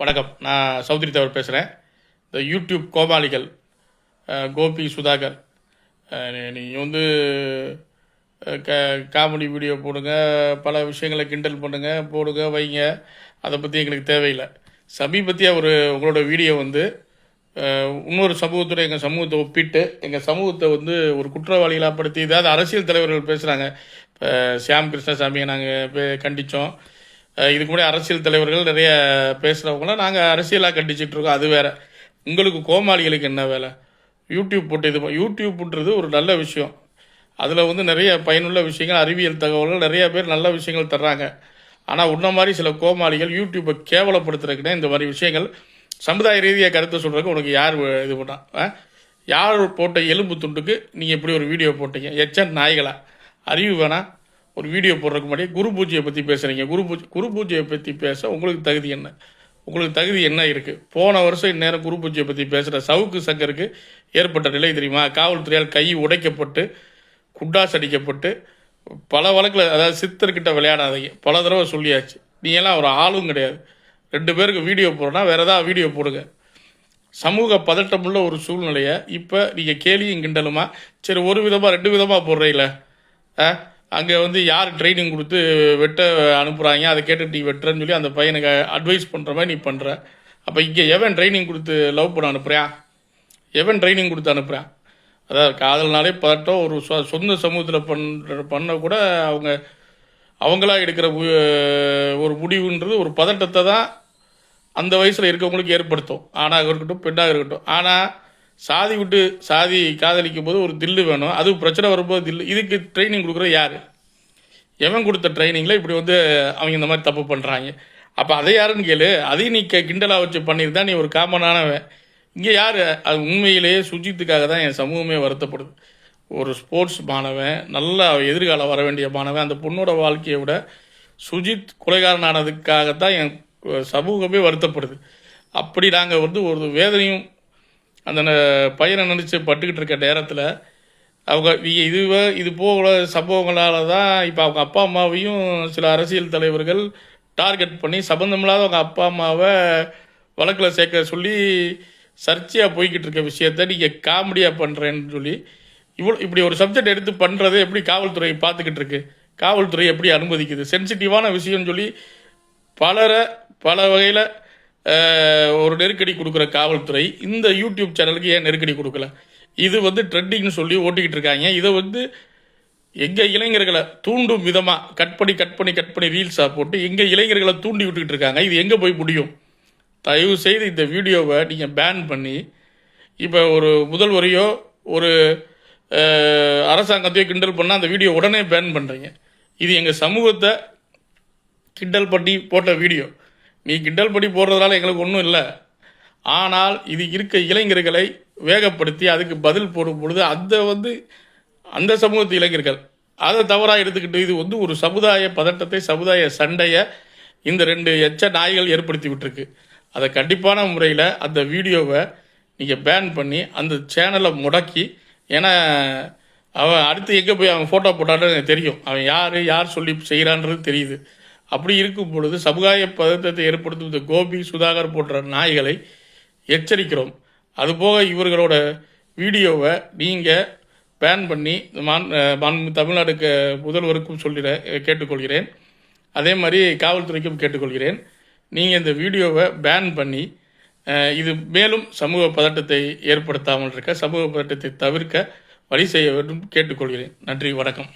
வணக்கம். நான் சௌத்ரி தவர் பேசுகிறேன் இந்த யூடியூப் கோமாளிகள் கோபி சுதாகர் நீங்கள் வந்து க காமெடி வீடியோ போடுங்க பல விஷயங்களை கிண்டல் பண்ணுங்க போடுங்க வைங்க. அதை பற்றி எங்களுக்கு தேவையில்லை. சமீபத்திய ஒரு உங்களோட வீடியோ வந்து இன்னொரு சமூகத்தோட எங்கள் சமூகத்தை ஒப்பிட்டு எங்கள் சமூகத்தை வந்து ஒரு குற்றவாளிகளாக படுத்தி இதாவது அரசியல் தலைவர்கள் பேசுகிறாங்க இப்போ சியாம் கிருஷ்ணசாமியை நாங்கள் கண்டித்தோம் இதுக்கு முன்னாடி அரசியல் தலைவர்கள் நிறைய பேசுகிறவங்களாம் நாங்கள் அரசியலாக கண்டிச்சுட்டு இருக்கோம். அது வேற. உங்களுக்கு கோமாளிகளுக்கு என்ன வேலை? யூடியூப் போட்டு இது யூடியூப்ன்றது ஒரு நல்ல விஷயம். அதில் வந்து நிறைய பயனுள்ள விஷயங்கள் அறிவியல் தகவல்கள் நிறைய பேர் நல்ல விஷயங்கள் தர்றாங்க. ஆனால் உன்ன மாதிரி சில கோமாளிகள் யூடியூப்பை கேவலப்படுத்துறதுக்குன்னே இந்த மாதிரி விஷயங்கள் சமுதாய ரீதியாக கருத்தை சொல்கிறதுக்கு உனக்கு யார் இது பண்ணா? ஆ? யார் போட்ட எலும்பு துண்டுக்கு நீங்கள் இப்படி ஒரு வீடியோ போட்டீங்க? எச்சன் நாய்களா? அறிவு வேணாம் ஒரு வீடியோ போடுறதுக்கு முன்னாடி குரு பூஜையை பற்றி பேசுகிறீங்க குரு பூஜை குரு பூஜையை பற்றி பேச உங்களுக்கு தகுதி என்ன? உங்களுக்கு தகுதி என்ன இருக்குது போன வருஷம் இந்நேரம் குரு பூஜையை பற்றி பேசுகிற சவுக்கு சங்கருக்கு ஏற்பட்ட நிலை தெரியுமா? காவல்துறையால் கை உடைக்கப்பட்டு குண்டாஸ் அடிக்கப்பட்டு பல வழக்கில் அதாவது சித்தர்கிட்ட விளையாடாதீங்க. பல தடவை சொல்லியாச்சு. நீ எல்லாம் ஒரு ஆளும் கிடையாது. ரெண்டு பேருக்கு வீடியோ போடுறனா வேறு ஏதாவது வீடியோ போடுங்க. சமூக பதட்டமுள்ள ஒரு சூழ்நிலையை இப்போ நீங்கள் கேலியும் கிண்டலுமா? சரி ஒரு விதமாக ரெண்டு விதமாக போடுறீங்கள. அங்கே வந்து யார் ட்ரைனிங் கொடுத்து வெட்ட அனுப்புகிறாங்க அதை கேட்டு நீ வெட்டுறன்னு சொல்லி அந்த பையனுக்கு அட்வைஸ் பண்ணுற மாதிரி நீ பண்ணுற அப்போ இங்கே எவன் ட்ரைனிங் கொடுத்து லவ் பண்ண அனுப்புறியா? எவன் ட்ரைனிங் கொடுத்து அனுப்புகிறான் அதாவது காதல்னாலே பதட்டம் ஒரு சொ- சொந்த சமூகத்தில் பண்ணுற பண்ண கூட அவங்க அவங்களா எடுக்கிற ஒரு முடிவுன்றது ஒரு பதட்டத்தை தான் அந்த வயசில் இருக்கவங்களுக்கு ஏற்படுத்தும். ஆணாக இருக்கட்டும் பெண்ணாக இருக்கட்டும். ஆனால் சாதி விட்டு சாதி காதலிக்கும் போது ஒரு தில்லு வேணும். அது பிரச்சனை வரும்போது தில்லு. இதுக்கு ட்ரைனிங் கொடுக்குற யார்? எவன் கொடுத்த ட்ரைனிங்கில் இப்படி வந்து அவங்க இந்த மாதிரி தப்பு பண்ணுறாங்க அப்போ அதை யாருன்னு கேளு. அதையும் நீ கிண்டலாக வச்சு பண்ணியிருந்தா நீ ஒரு காமனானவன் இங்கே யார்? அது உண்மையிலேயே சுஜித்துக்காக தான் என் சமூகமே வருத்தப்படுது. ஒரு ஸ்போர்ட்ஸ் மாணவன் நல்ல எதிர்காலம் வர வேண்டிய மாணவன் அந்த பொண்ணோட வாழ்க்கையை விட சுஜித் கொலைகாரன் ஆனதுக்காகத்தான் என் சமூகமே வருத்தப்படுது. அப்படி நாங்கள் வந்து ஒரு வேதனையும் அந்த ந- பையனை நினச்சி பட்டுக்கிட்டு இருக்க நேரத்தில் அவங்க இ- இதுவே இது போல சம்பவங்களால் தான் இப்போ அவங்க அப்பா அம்மாவையும் சில அரசியல் தலைவர்கள் டார்கெட் பண்ணி சம்மந்தமில்லாத அவங்க அப்பா அம்மாவை வழக்கில் சேர்க்க சொல்லி சர்ச்சையாக போய்கிட்டு இருக்க விஷயத்த நீங்கள் காமெடியாக பண்ணுறேன்னு சொல்லி இவ்வளோ இப்படி ஒரு சப்ஜெக்ட் எடுத்து பண்ணுறது எப்படி காவல்துறை பார்த்துக்கிட்டு இருக்கு? காவல்துறை எப்படி அனுமதிக்குது? சென்சிட்டிவான விஷயம்னு சொல்லி பலரை பல வகையில் ஒரு நெருக்கடி கொடுக்குற காவல்துறை இந்த யூடியூப் சேனலுக்கு ஏன் நெருக்கடி கொடுக்கல? இது வந்து ட்ரெண்டிங்னு சொல்லி ஓட்டிக்கிட்டு இருக்காங்க. இதை வந்து எங்கள் இளைஞர்களை தூண்டும் விதமாக கட் பண்ணி கட் பண்ணி கட் பண்ணி ரீல்ஸாக போட்டு எங்கள் இளைஞர்களை தூண்டி விட்டுக்கிட்டு இருக்காங்க. இது எங்கே போய் முடியும்? தயவு செய்து இந்த வீடியோவை நீங்கள் பேன் பண்ணி இப்போ ஒரு முதல்வரையோ ஒரு அரசாங்கத்தையோ கிண்டல் பண்ணால் அந்த வீடியோ உடனே பேன் பண்ணுறீங்க இது எங்கள் சமூகத்தை கிண்டல் பண்ணி போட்ட வீடியோ. நீ கிண்டல் படி போடுறதுனால எங்களுக்கு ஒன்றும் இல்லை. ஆனால் இது இருக்க இளைஞர்களை வேகப்படுத்தி அதுக்கு பதில் போடும் பொழுது அந்த வந்து அந்த சமூகத்து இளைஞர்கள் அதை தவறாக எடுத்துக்கிட்டு இது வந்து ஒரு சமுதாய பதட்டத்தை சமுதாய சண்டையை இந்த ரெண்டு எச்ச நாய்கள் ஏற்படுத்தி விட்டுருக்கு. அதை கண்டிப்பான முறையில் அந்த வீடியோவை நீங்கள் பேன் பண்ணி அந்த சேனலை முடக்கி ஏன்னா அவன் அடுத்து எங்கே போய் அவன் ஃபோட்டோ போட்டான்னு எனக்கு தெரியும். அவன் யார் யார் சொல்லி செய்கிறான்றது தெரியுது. அப்படி இருக்கும் பொழுது சமுதாய பதட்டத்தை ஏற்படுத்தும் இந்த கோபி சுதாகர் போன்ற நாய்களை எச்சரிக்கிறோம். அதுபோக இவர்களோட வீடியோவை நீங்கள் பேன் பண்ணி மான் அஹ் தமிழ்நாடு முதல்வருக்கும் சொல்லிட கேட்டுக்கொள்கிறேன். அதே மாதிரி காவல்துறைக்கும் கேட்டுக்கொள்கிறேன். நீங்கள் இந்த வீடியோவை பேன் பண்ணி இது மேலும் சமூக பதட்டத்தை ஏற்படுத்தாமல் இருக்க சமூக பதட்டத்தை தவிர்க்க வழி செய்ய வேண்டும் கேட்டுக்கொள்கிறேன். நன்றி வணக்கம்.